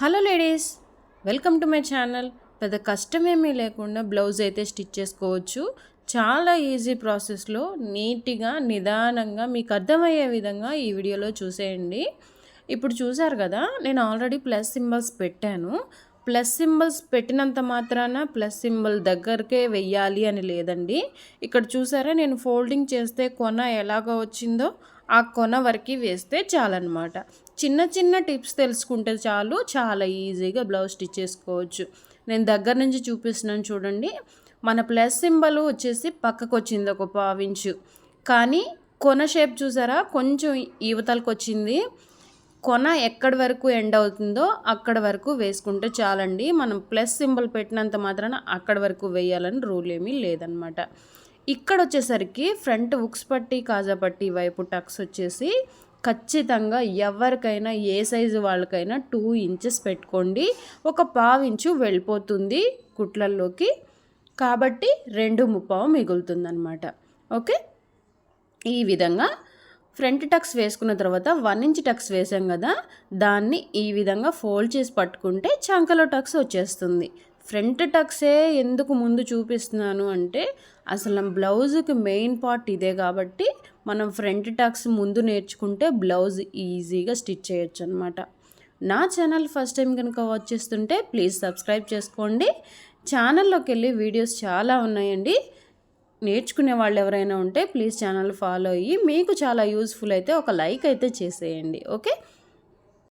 Hello ladies welcome to my channel. పెద్ద కష్టమేమీ లేకుండా బ్లౌజ్ అయితే స్టిచ్ చేసుకోవచ్చు. చాలా ఈజీ ప్రాసెస్లో నీట్గా నిదానంగా మీకు అర్థమయ్యే విధంగా ఈ వీడియోలో చూసేయండి. ఇప్పుడు చూసారు కదా నేను ఆల్రెడీ ప్లస్ సింబల్స్ పెట్టాను. ప్లస్ సింబల్స్ పెట్టినంత మాత్రాన ప్లస్ సింబల్ దగ్గరకే వెయ్యాలి అని లేదండి. ఇక్కడ చూసారా నేను ఫోల్డింగ్ చేస్తే కొన ఎలాగ వచ్చిందో ఆ కొన వరకు వేస్తే చాలన్నమాట. చిన్న చిన్న టిప్స్ తెలుసుకుంటే చాలు చాలా ఈజీగా బ్లౌజ్ స్టిచ్ చేసుకోవచ్చు. నేను దగ్గర నుంచి చూపిస్తున్నాను చూడండి. మన ప్లస్ సింబల్ వచ్చేసి పక్కకు వచ్చింది ఒక పావించు. కానీ కొన షేప్ చూసారా కొంచెం ఈవతలకు వచ్చింది. కొన ఎక్కడి వరకు ఎండ్ అవుతుందో అక్కడ వరకు వేసుకుంటే చాలండి. మనం ప్లస్ సింబల్ పెట్టినంత మాత్రాన అక్కడ వరకు వేయాలని రూల్ ఏమీ లేదనమాట ఇక్కడ వచ్చేసరికి ఫ్రంట్ ఉక్స్ పట్టి కాజా పట్టి వైపు టక్స్ వచ్చేసి ఖచ్చితంగా ఎవరికైనా ఏ సైజు వాళ్ళకైనా టూ ఇంచెస్ పెట్టుకోండి. ఒక పావు ఇంచు వెళ్ళిపోతుంది కుట్లల్లోకి. కాబట్టి రెండు ముప్పావు మిగులుతుందనమాట ఓకే? ఈ విధంగా ఫ్రంట్ టక్స్ వేసుకున్న తర్వాత వన్ ఇంచ్ టక్స్ వేసాం కదా దాన్ని ఈ విధంగా ఫోల్డ్ చేసి పట్టుకుంటే చంకలో టక్స్ వచ్చేస్తుంది. ఫ్రంట్ టక్సే ఎందుకు ముందు చూపిస్తున్నాను అంటే అసలు బ్లౌజ్కి మెయిన్ పార్ట్ ఇదే కాబట్టి మనం ఫ్రంట్ టక్స్ ముందు నేర్చుకుంటే బ్లౌజ్ ఈజీగా స్టిచ్ చేయొచ్చు అనమాట నా ఛానల్ ఫస్ట్ టైం కనుక వాచ్ చేస్తుంటే ప్లీజ్ సబ్స్క్రైబ్ చేసుకోండి. ఛానల్లోకి వెళ్ళి వీడియోస్ చాలా ఉన్నాయండి. నేర్చుకునే వాళ్ళు ఎవరైనా ఉంటే ప్లీజ్ ఛానల్ ఫాలో అయ్యి మీకు చాలా యూస్ఫుల్ అయితే ఒక లైక్ అయితే చేసేయండి ఓకే?